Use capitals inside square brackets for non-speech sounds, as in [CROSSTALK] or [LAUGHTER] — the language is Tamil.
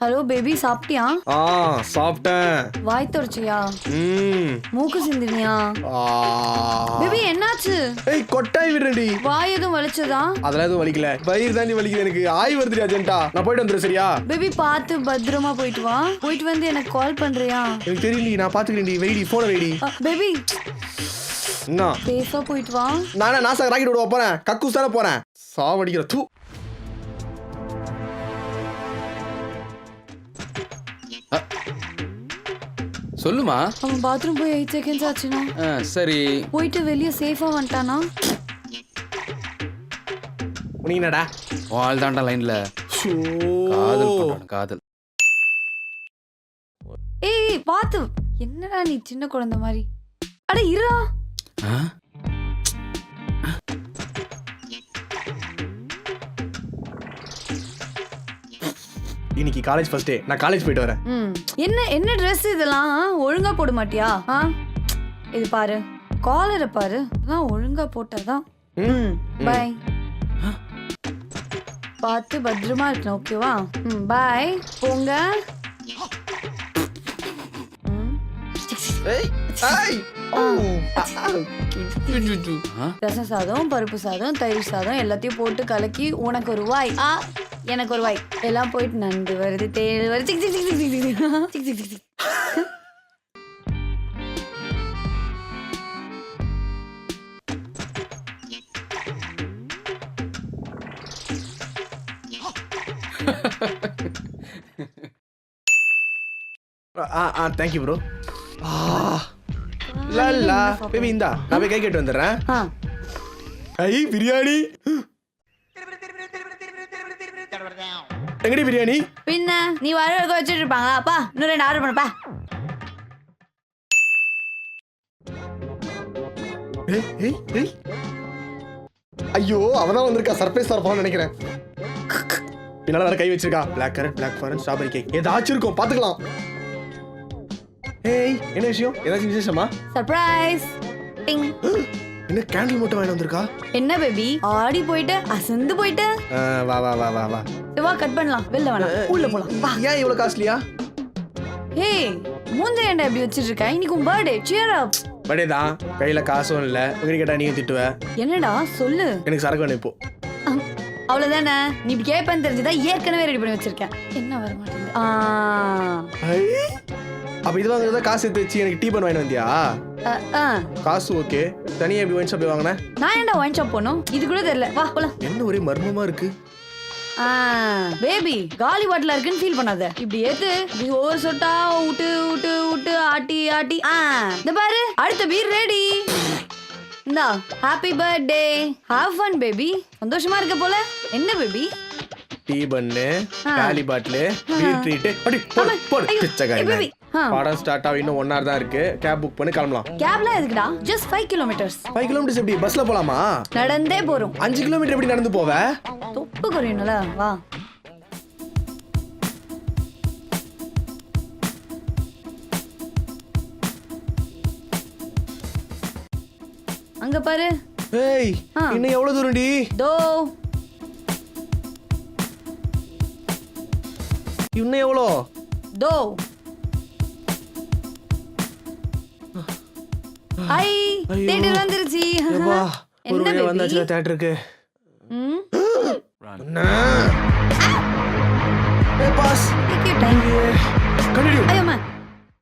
ஹலோ பேபி சாப்பிட்டியா? ஆ சாப்பிட்டேன். வாய் தொடச்சியா? ம். மூக்கு சிந்தினியா. பேபி என்னாச்சு? ஏய் கொட்டாய் விடுறடி வாய் எதுவும் வலிச்சதா? அதெல்லாம் எதுவும் வலிக்கல. வயிறு தாண்டி வலிக்குது எனக்கு. ஆய் வருதுடி அர்ஜென்ட்டா நான் போயிட்டு வந்துடுறேன் சரியா? பேபி பார்த்து பத்திரமா போயிட்டு வா. போயிட்டு வந்து எனக்கு கால் பண்றியா? எனக்கு தெரியல நான் பாத்துக்கிறேன் வெயிடி போன வெயிடி பேபி என்ன? சேஃபா போயிட்டு வா. நானே நாசா ராக்கெட் விடுவ போறேன். கக்கூஸ் தானே போறேன். சாவடிக்கிற தூ. சொல்லுமா? அவன் பாத்ரூம் போய் எயிட் செகண்ட்ஸ் ஆச்சுனா ஆ, சரி. போயிட்டு வெளியே சேஃபா வந்துட்டானா? நீ என்னடா வாழ் தாண்டா லைன்ல. காதல் பண்றான், காதல். ஏய் பார்த்து என்னடா நீ சின்ன குழந்தை மாதிரி? அட இருடா. ஆ? இன்னைக்கு காலேஜ் ஃபர்ஸ்ட் டே நான் காலேஜ் போயிட்டு வரேன். ம். என்ன என்ன Dress இதெல்லாம்? ஒழுங்கா போட மாட்டியா? ஆ? இது பாரு. காலரை பாரு. அதான் ஒழுங்கா போட்டாதான். ம். பை பார்த்து பத்திரமா இருக்கணும் ஓகேவா ம் பாய் போங்க? ரசம் சாதம் பருப்பு சாதம் தயிர் சாதம் எல்லாத்தையும் போட்டு கலக்கி உனக்கு ஒரு வாய். ஆ. எனக்கு ஒரு வாய் எல்லாம் போயிட்டு நண்டு வருது தேள் வருது. சிக் சிக் சிக் சிக் சிக் சிக். சிக் சிக் சிக் சிக். ஆ ஆ தேங்க் யூ ப்ரோ ஆ லல்லா பேபி இந்தா நான் போய் கை கேட்டு வந்துடுறேன். ஐ பிரியாணி. எங்கடி பிரியாணி. பின்ன நீ வர வரைக்கும் வச்சுட்டு இருப்பாங்களா? அப்பா இன்னும் ரெண்டு ஆர்டர் பண்ணப்பா. ஏய் ஏய் ஏய். ஐயோ அவதான் வந்திருக்கா. சர்ப்ரைஸ் தரப்பான்னு நினைக்கிறேன். பின்னால வேற கை வச்சிருக்கா. Black currant black forest strawberry cake ஏதாச்சும் இருக்கும் பாத்துக்கலாம். ஏய் என்ன விஷயம்? ஏதாச்சும் விசேஷமா? சர்ப்ரைஸ் டிங் [GASPS] என்ன கேண்டில் மட்டும் வாங்கி வந்திருக்கா? என்ன பேபி ஆடி போயிட்டு அசந்து போயிட்டு. வா வா வா வா வா. வா கட் பண்ணலாம். வெளில வேணாம் உள்ள போலாம். வா. ஏன் இவ்வளவு காஸ்ட்லியா? ஹே மூஞ்ச ஏன்டா இப்படி வச்சிட்டு இருக்க இன்னைக்கு உன் பர்த்டே cheer up. படே தான். கையில காசும் இல்ல. உங்க கேட்டா நீயும் திட்டுவ. என்னடா? சொல்லு. எனக்கு சரக்கு வேணும் இப்போ. அஹ், அவ்வளவுதானே? நீ இப்படி கேட்பேன்னு தெரிஞ்சுதான் ஏற்கனவே ரெடி பண்ணி வச்சிருக்கேன். என்ன வர மாட்டேங்குது? அப்ப இது வாங்குறதா காசு எடுத்து வச்சு எனக்கு டீ பண்ண வாங்கி வந்தியா. காசு ஓகே. தனியா எப்படி ஒயின் ஷாப் வாங்கினேன்? நான் ஏன்டா ஒயின் ஷாப் போனோம் இது கூட தெரியல. வா போலாம். என்ன ஒரே மர்மமா இருக்கு? பேபி காலி பாட்டில் இருக்குன்னு ஃபீல் பண்ணாத. இப்படி ஏத்து ஒவ்வொரு சொட்டா விட்டு விட்டு விட்டு ஆட்டி ஆட்டி. இந்த பாரு அடுத்த பீர் ரெடி இந்தா happy birthday have fun baby சந்தோஷமா இருக்க போல. என்ன பேபி டீ பண்ணு. காலி பாட்டிலு பீர் ட்ரீட் அடி போடு போடு. பிச்சைக்காரி. படம் ஸ்டார்ட் ஆகும் இன்னும் ஒன் ஹவர் தான் இருக்கு. கேப் புக் பண்ணி கிளம்பலாம். கேப்லாம் எதுக்குடா? Just five kilometres five kilometres எப்படி? பஸ்ல போலாமா? நடந்தே போறோம். அஞ்சு கிலோமீட்டர் எப்படி நடந்து போவ? தொப்பு குறையணும்ல. வா. அங்க பாரு. ஏய். இன்னும் எவ்வளவு தூரம்டி? தோ. இன்னும் எவ்வளோ? தோ. ஐ ஐயோ. தேட்டர் வந்துருச்சு. என்ன? வந்தாச்சுல தேட்டருக்கு. ஏய் பாஸ். Your time.